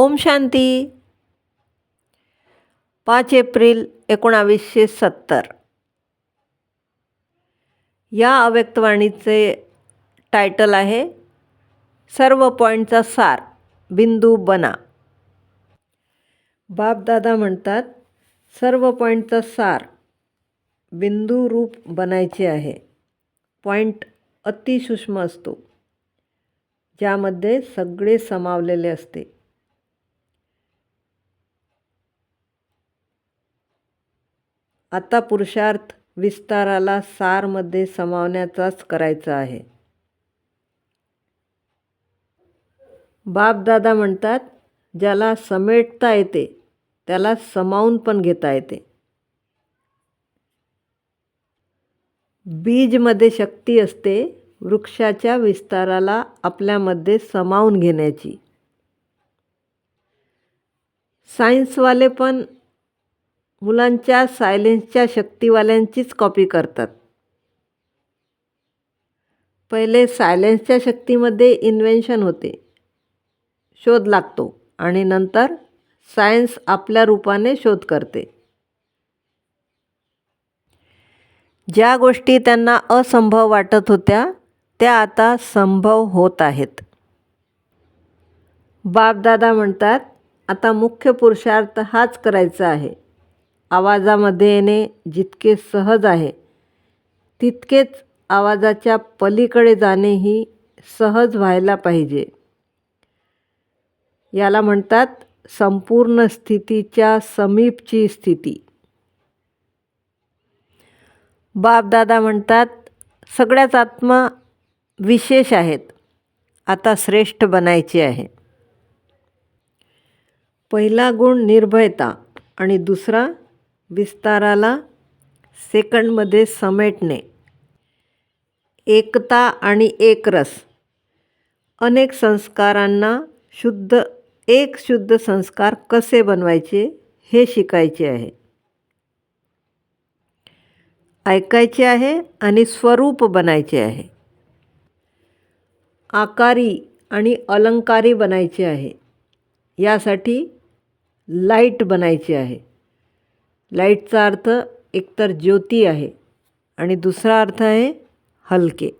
ओम शांती. पाच एप्रिल एकोणावीसशे सत्तर. या अव्यक्तवाणीचे टायटल आहे सर्व पॉईंटचा सार बिंदू बना. बापदादा म्हणतात सर्व पॉईंटचा सार बिंदू रूप बनायचे आहे. पॉईंट अतिसूक्ष्म असतो ज्यामध्ये सगळे समावलेले असते. आता पुरुषार्थ विस्ताराला सारमध्ये समावण्याचाच करायचा आहे. बापदादा म्हणतात ज्याला समेटता येते त्याला समावून पण घेता येते. बीजमध्ये शक्ती असते वृक्षाच्या विस्ताराला आपल्यामध्ये समावून घेण्याची. सायन्सवाले पण मुलांच्या सायलेन्सच्या शक्तीवाल्यांचीच कॉपी करतात. पहिले सायलेन्सच्या शक्तीमध्ये इन्व्हेन्शन होते. शोध लागतो आणि नंतर सायन्स आपल्या रूपाने शोध करते. ज्या गोष्टी त्यांना असंभव वाटत होत्या त्या आता संभव होत आहेत. बापदादा म्हणतात आता मुख्य पुरुषार्थ हाच करायचा आहे. आवाजामध्ये येणे जितके सहज आहे तितकेच आवाजाच्या पलीकडे जाणेही सहज व्हायला पाहिजे. याला म्हणतात संपूर्ण स्थितीच्या समीपची स्थिती. बापदादा म्हणतात सगळ्याच आत्मा विशेष आहेत. आता श्रेष्ठ बनायची आहे. पहिला गुण निर्भयता आणि दुसरा विस्ताराला सेकंडमध्ये समेटणे. एकता आणि एकरस. अनेक संस्कारांना शुद्ध एक शुद्ध संस्कार कसे बनवायचे हे शिकायचे आहे. ऐकायचे आहे आणि स्वरूप बनायचे आहे. आकारी आणि अलंकारी बनायचे आहे. यासाठी लाइट बनायचे आहे. लाईटचा अर्थ एकतर ज्योती आहे आणि दुसरा अर्थ आहे हलके.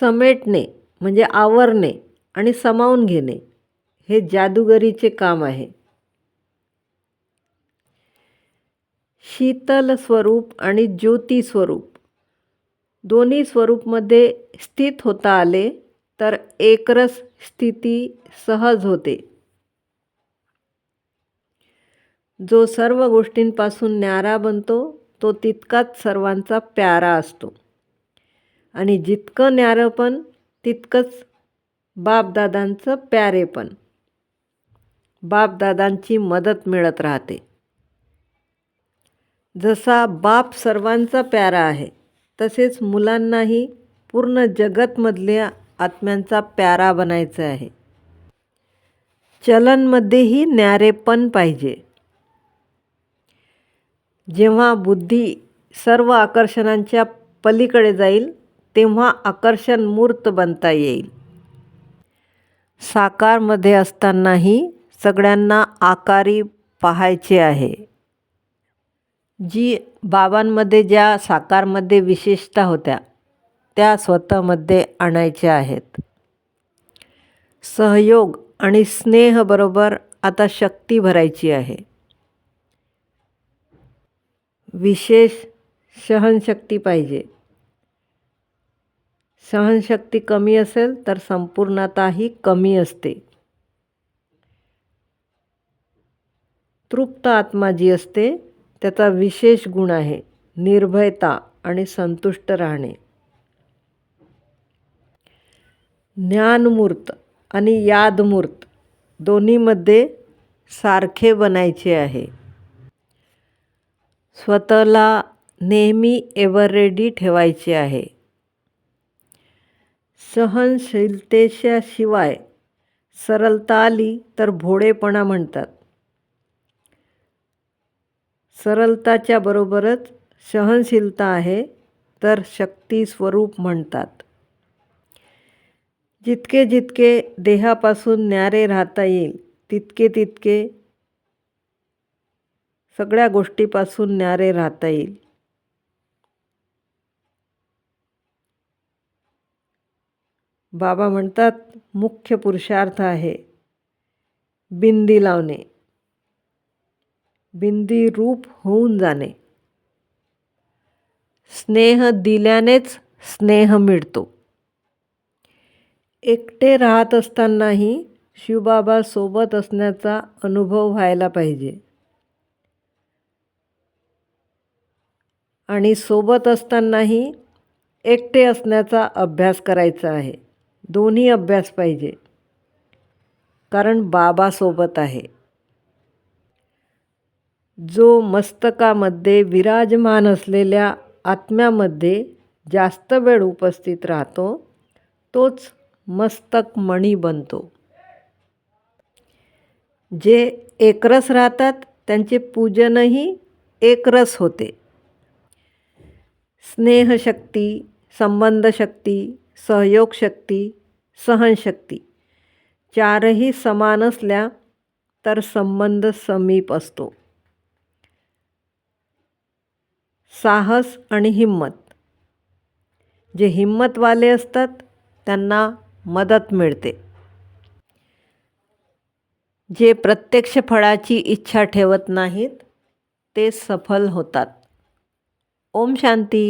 समेटणे म्हणजे आवरणे आणि समावून घेणे हे जादूगरीचे काम आहे. शीतल स्वरूप आणि ज्योती स्वरूप. दोन्ही स्वरूपमध्ये स्थित होता आले तर एकरस स्थिती सहज होते. जो सर्व गोष्टींपासून न्यारा बनतो तो तितकाच सर्वांचा प्यारा असतो. आणि जितकं न्यारं पण तितकंच बापदादांचं प्यारेपण बापदादांची मदत मिळत राहते. जसा बाप सर्वांचा प्यारा आहे तसेच मुलांनाही पूर्ण जगतमधल्या आत्म्यांचा प्यारा बनायचा आहे. चलनमध्येही न्यारेपण पाहिजे. जेव्हा बुद्धी सर्व आकर्षणांच्या पलीकडे जाईल तेव्हा आकर्षण मूर्त बनता येईल. साकारमध्ये असतानाही सगळ्यांना आकारी पाहायचे आहे. जी बाबांमध्ये ज्या साकारमध्ये विशेषता होत्या त्या स्वतःमध्ये आणायच्या आहेत. सहयोग आणि स्नेहबरोबर आता शक्ती भरायची आहे. विशेष सहनशक्ती पाहिजे. सहनशक्ती कमी असेल तर संपूर्णताही कमी असते. तृप्त आत्मा जी असते त्याचा विशेष गुण आहे निर्भयता आणि संतुष्ट राहणे. ज्ञानमूर्त आणि यादमूर्त दोन्हीमध्ये सारखे बनायचे आहे. स्वतःला नेहमी एव्हर रेडी ठेवायचे आहे. सहनशीलतेच्या शिवाय सरलता आली तर भोळेपणा म्हणतात. सरलताच्या बरोबरच सहनशीलता आहे तर शक्ती स्वरूप म्हणतात. जितके जितके देहापासून न्यारे राहता येईल तितके तितके सगळ्या गोष्टीपासून न्यारे राहता येईल. बाबा म्हणतात मुख्य पुरुषार्थ आहे बिंदी लावणे. बिंदी रूप होऊन जाणे. स्नेह दिल्यानेच स्नेह मिळतो. एकटे राहत असतानाही शिवबाबा सोबत असण्याचा अनुभव व्हायला पाहिजे. आणि सोबत असतानाही एकटे असण्याचा अभ्यास करायचा आहे. दोन्ही अभ्यास पाहिजे. कारण बाबासोबत आहे. जो मस्तकामध्ये विराजमान असलेल्या आत्म्यामध्ये जास्त वेळ उपस्थित राहतो तोच मस्तक मणी बनतो. जे एकरस राहतात त्यांचे पूजनही एकरस होते. स्नेहशक्ती संबंधशक्ती सहयोगशक्ती सहनशक्ती. चारही समान असल्या तर संबंध समीप असतो. साहस आणि हिंमत. जे हिंमतवाले असतात त्यांना मदत मिळते. जे प्रत्यक्ष फळाची इच्छा ठेवत नाहीत ते सफल होतात. ओम शांती